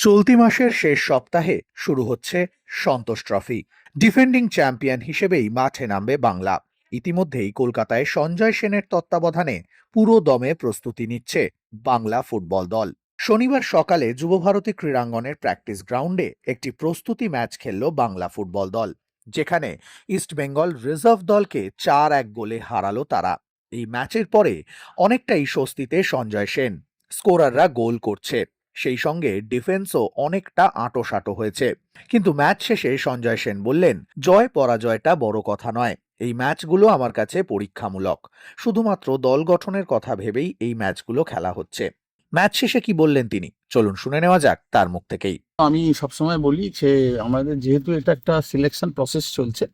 চলতি মাসের শেষ সপ্তাহে শুরু হচ্ছে সন্তোষ ট্রফি। ডিফেন্ডিং চ্যাম্পিয়ন হিসেবেই মাঠে নামবে বাংলা। ইতিমধ্যেই কলকাতায় সঞ্জয় সেনের তত্ত্বাবধানে পুরো দমে প্রস্তুতি নিচ্ছে বাংলা ফুটবল দল। শনিবার সকালে যুবভারতী ক্রীড়াঙ্গনের প্র্যাকটিস গ্রাউন্ডে একটি প্রস্তুতি ম্যাচ খেলল বাংলা ফুটবল দল, যেখানে ইস্টবেঙ্গল রিজার্ভ দলকে চার এক গোলে হারালো তারা। এই ম্যাচের পরে অনেকটাই স্বস্তিতে সঞ্জয় সেন, স্কোরাররা গোল করছে। সেই সঙ্গে ডিফেন্সও অনেকটা আঁটোসাঁটো হয়েছে। কিন্তু ম্যাচ শেষে সঞ্জয় সেন বললেন, জয় পরাজয়টা বড় কথা নয়। এই ম্যাচগুলো আমার কাছে পরীক্ষামূলক। শুধুমাত্র দল গঠনের কথা ভেবেই এই ম্যাচগুলো খেলা হচ্ছে। ম্যাচ শেষে কি বললেন তিনি? চলুন শুনে নেওয়া যাক তার মুখ থেকেই। আমি সবসময় বলি যে, আমাদের যেহেতু এটা একটা সিলেকশন প্রসেস চলছে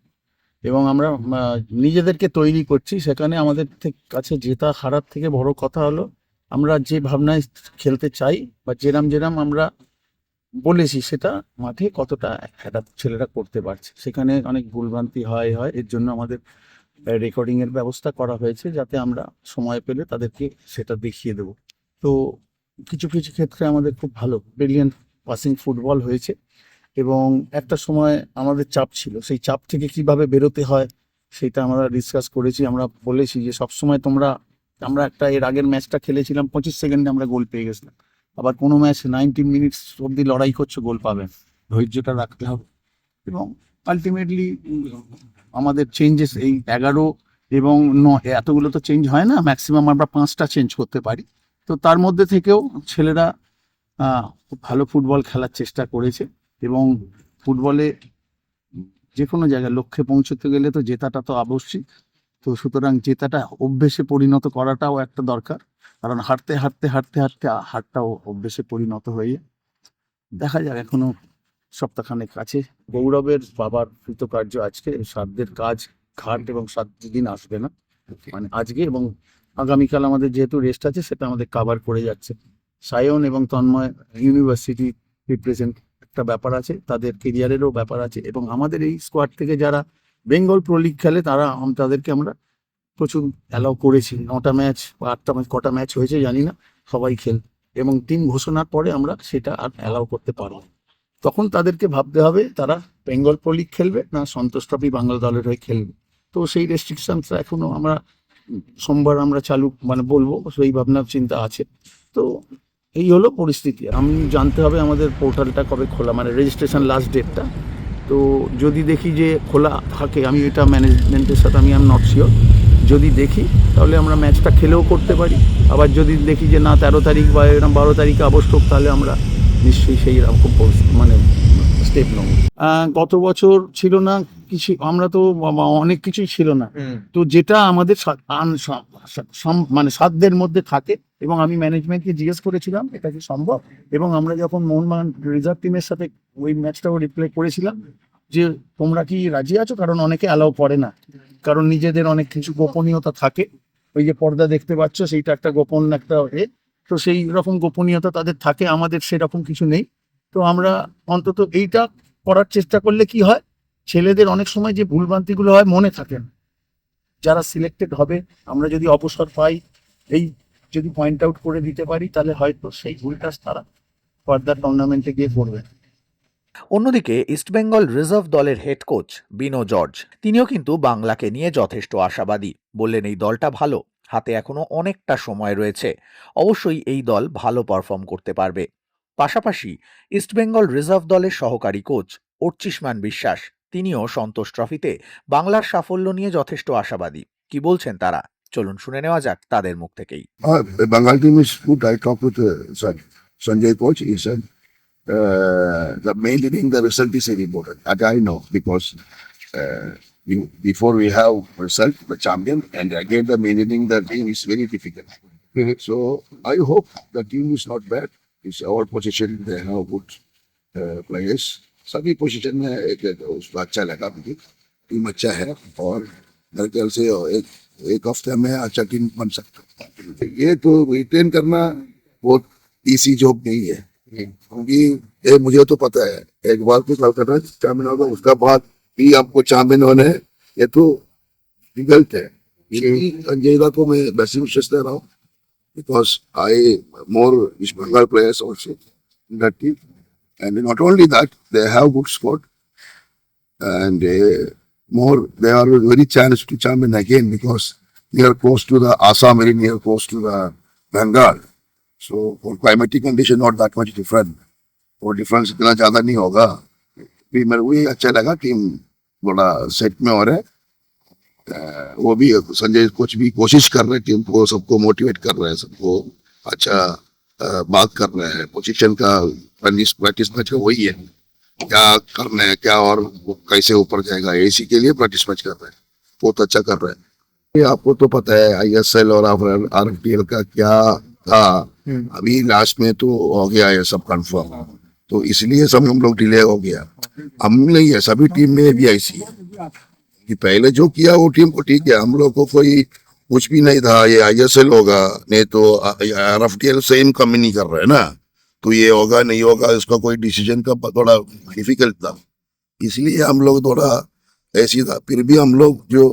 এবং আমরা নিজেদেরকে তৈরি করছি, সেখানে আমাদের কাছে জেতা হারার থেকে বড় কথা হলো আমরা যে ভাবনায় খেলতে চাই বা যেরাম যেরাম আমরা বলেছি, সেটা মাঠে কতটা একটা ছেলেরা করতে পারছে। সেখানে অনেক ভুলভ্রান্তি হয় হয়। এর জন্য আমাদের রেকর্ডিং এর ব্যবস্থা করা হয়েছে যাতে আমরা সময় পেলে তাদেরকে সেটা দেখিয়ে দেবো। তো কিছু কিছু ক্ষেত্রে আমাদের খুব ভালো ব্রিলিয়ান্ট পাসিং ফুটবল হয়েছে এবং একটা সময় আমাদের চাপ ছিল। সেই চাপ থেকে কীভাবে বেরোতে হয়, সেটা আমরা ডিসকাস করেছি। আমরা বলেছি যে সব সময় তোমরা আমরা একটা, এর আগের ম্যাচটা খেলেছিলাম, পঁচিশ সেকেন্ডে আমরা গোল পেয়ে গেছিলাম। আবার কোনো ম্যাচ নাইনটি মিনিটস অব্দি লড়াই করছে, গোল পাবে। ধৈর্যটা রাখতে হবে। এবং আলটিমেটলি আমাদের চেঞ্জেস এই এগারো এবং ন এতগুলো তো চেঞ্জ হয় না ম্যাক্সিমাম আমরা পাঁচটা চেঞ্জ করতে পারি। তো তার মধ্যে থেকেও ছেলেরা খুব ভালো ফুটবল খেলার চেষ্টা করেছে। এবং ফুটবলে যে কোনো জায়গায় লক্ষ্যে পৌঁছতে গেলে তো জেতাটা তো আবশ্যিক তো সুতরাং জেতাটা অভ্যেসে পরিণত করাটাও একটা দরকার। কারণ হাঁটতে হাঁটতে হাঁটতে হাঁটতে হাটটাও অভ্যেসে পরিণত হয়ে দেখা যাক এখনও সপ্তাহখানেক আছে। গৌরবের বাবার কৃতকার্য আজকে সাধ্যের কাজ ঘাট এবং সাত দিন আসবে না। মানে আজকে এবং আগামীকাল আমাদের যেহেতু রেস্ট আছে সেটা আমাদের কাভার করে যাচ্ছে। সায়ন এবং তন্ময় ইউনিভার্সিটি রিপ্রেজেন্ট একটা ব্যাপার আছে তাদের কেরিয়ারেরও ব্যাপার আছে এবং আমাদের এই স্কোয়াড থেকে যারা বেঙ্গল প্রো লিগ খেলে তারা তাদেরকে আমরা প্রচুর অ্যালাউ করেছি। নটা ম্যাচ বা আটটা ম্যাচ কটা ম্যাচ হয়েছে জানি না, সবাই খেল এবং টিম ঘোষণার পরে আমরা সেটা আর অ্যালাউ করতে পারব। তখন তাদেরকে ভাবতে হবে তারা বেঙ্গল প্রো লিগ খেলবে না সন্তোষ ট্রফি বাংলা দলের হয়ে খেলবে। তো সেই রেস্ট্রিকশনটা এখনও আমরা সোমবার আমরা চালু মানে বলব, সেই ভাবনা, চিন্তা আছে। তো এই হলো পরিস্থিতি। আমি জানতে হবে আমাদের পোর্টালটা কবে খোলা মানে রেজিস্ট্রেশন লাস্ট ডেটটা তো যদি দেখি যে খোলা থাকে আমি এটা ম্যানেজমেন্টের সাথে আমি আম নট শিওর যদি দেখি তাহলে আমরা ম্যাচটা খেলেও করতে পারি। আবার যদি দেখি যে না তেরো তারিখ বা এরকম বারো তারিখে আবশ্যক তাহলে আমরা নিশ্চয়ই সেই রকম মানে স্টেপ নেব। গত বছর ছিল না কিছু আমরা তো অনেক কিছুই ছিল না। তো যেটা আমাদের মানে সাধ্যের মধ্যে থাকে এবং আমি ম্যানেজমেন্টকে জিজ্ঞেস করেছিলাম, এটা কি সম্ভব? এবং আমরা যখন মোহনবাগান রিজার্ভ টিমের সাথে ওই ম্যাচটাও রিপ্লে করেছিলাম, যে তোমরা কি রাজি আছো? কারণ অনেকে অ্যালাউ করে না। কারণ নিজেদের অনেক কিছু গোপনীয়তা থাকে। ওই যে পর্দা দেখতে পাচ্ছ, সেইটা একটা গোপন একটা এ। তো সেই রকম গোপনীয়তা তাদের থাকে, আমাদের সেরকম কিছু নেই। তো আমরা অন্তত এইটা করার চেষ্টা করলে কি হয়? ছেলেদের অনেক সময় যে ভুলভ্রান্তিগুলো হয় মনে থাকে না। যারা সিলেক্টেড হবে, আমরা যদি অবসর পাই, এই যদি পয়েন্ট আউট করে দিতে পারি, তাহলে হয়তো সেই ভুলটা তারা ফার্দার টুর্নামেন্টে গিয়ে করবে। অন্যদিকে ইস্টবেঙ্গল রিজার্ভ দলের হেড কোচ বিনো জর্জ তিনিও কিন্তু বাংলাকে নিয়ে যথেষ্ট আশাবাদী। বললেন, এই দলটা ভালো। হাতে এখনও অনেকটা সময় রয়েছে। অবশ্যই এই দল ভালো পারফর্ম করতে পারবে। পাশাপাশি ইস্টবেঙ্গল রিজার্ভ দলের সহকারী কোচ অর্চিষ্মান বিশ্বাস, তিনিও সন্তোষ ট্রফিতে বাংলার সাফল্য নিয়ে যথেষ্ট আশাবাদী। কি বলছেন তারা? চলুন শুনে নেওয়া যাক তাদের মুখ থেকেই Uh, Bengal team is good. I talked with uh, San- Sanjay Coach. He said uh, the maintaining the result is very important. That I know because uh, you- before we have result, the champion, and again the maintaining the team is very difficult. So I hope the team is not bad. It's our position. They have good uh, players. सभी position में एक एक उसको अच्छा लगा मुझे team अच्छा है और मेरे ख्याल से एक एक हफ़्ते में अच्छा टीम बन सकता है। ये तो रिटेन करना बहुत इसी जॉब नहीं है। क्योंकि ये मुझे तो पता है एक बार तो कलकत्ता चैंपियन होगा उसका बाद भी आपको चैंपियन होना है ये तो डिफ़िकल्ट है। इसलिए को मैं बेस्ट विशेष दे रहा हूँ because I more is Bengal players also in the team And not only that, they have good sport, and uh, more they are very chance to champion again because they are close to the Assam, very near close to the Bengal. So for climatic condition, not that much different. और difference इतना ज़्यादा नहीं होगा भी मेरे को ये अच्छा लगा टीम बड़ा सेट में हो रहा है अ, वो भी संजय कोच भी कोशिश कर रहे हैं टीम को सबको मोटिवेट कर रहे हैं सबको अच्छा अ, बात कर रहे हैं पोजीशन का प्रैक्टिस मैच का वही है क्या करना है क्या और कैसे ऊपर जाएगा? इसी के लिए प्रैक्टिस मैच कर रहे हैं। बहुत अच्छा कर रहे हैं। ये आपको तो पता है आईएसएल और आर का क्या था? अभी लास्ट में तो हो गया है सब कंफर्म तो इसलिए सब हम लोग डिले हो गया। हम नहीं है सभी टीम में भी ऐसी है। कि पहले जो किया वो टीम को ठीक है। हम लोग को कोई कुछ भी नहीं था। ये आईएसएल होगा नहीं तो आर एफ़ सेम कम नहीं कर रहे हैं ना। तो ये होगा नहीं होगा इसका कोई डिसीजन का थोड़ा डिफिकल्ट था इसलिए हम लोग थोड़ा ऐसी था फिर भी हम लोग जो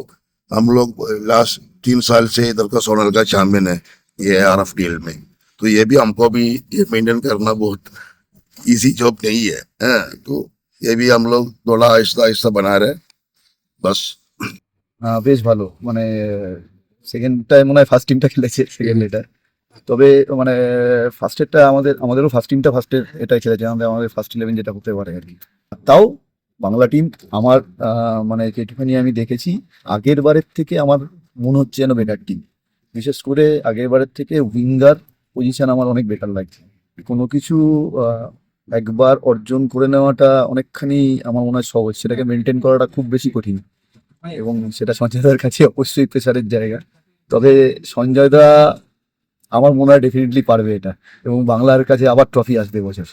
हम लोग लास्ट तीन साल से इधर का सोनल का चैंपियन है ये आर एफ टी एल में तो ये भी हमको भी ये मेंटेन करना बहुत इजी जॉब नहीं है हाँ, तो ये भी हम लोग थोड़ा आहिस्ता आहिस्ता बना रहे हैं बस আহ, বেশ ভালো মানে সেকেন্ডটায় মনে হয় ফার্স্ট টিমটা খেলেছে সেকেন্ড এটা তবে মানে ফার্স্টেরটা আমাদের, আমাদেরও ফার্স্ট টিমটা ফার্স্টের এটাই খেলেছে আমাদের আমাদের ফার্স্ট ইলেভেন যেটা হতে পারে আর কি। তাও বাংলা টিম আমার মানে যেটুখানি আমি দেখেছি, আগের বারের থেকে আমার মনে হচ্ছে যেন বেটার টিম বিশেষ করে আগের বারের থেকে উইঙ্গার পজিশন আমার অনেক বেটার লাগছে। কোনো কিছু একবার অর্জন করে নেওয়াটা অনেকখানি আমার মনে হয় সহজ, সেটাকে মেনটেন করাটা খুব বেশি কঠিন। এবং সেটা সঞ্জয়দার কাছে অবশ্যই প্রেসারের জায়গা। তবে সঞ্জয়দা আমার মনে হয় ডেফিনেটলি পারবে এটা। এবং বাংলার কাছে আবার ট্রফি আসবে বছর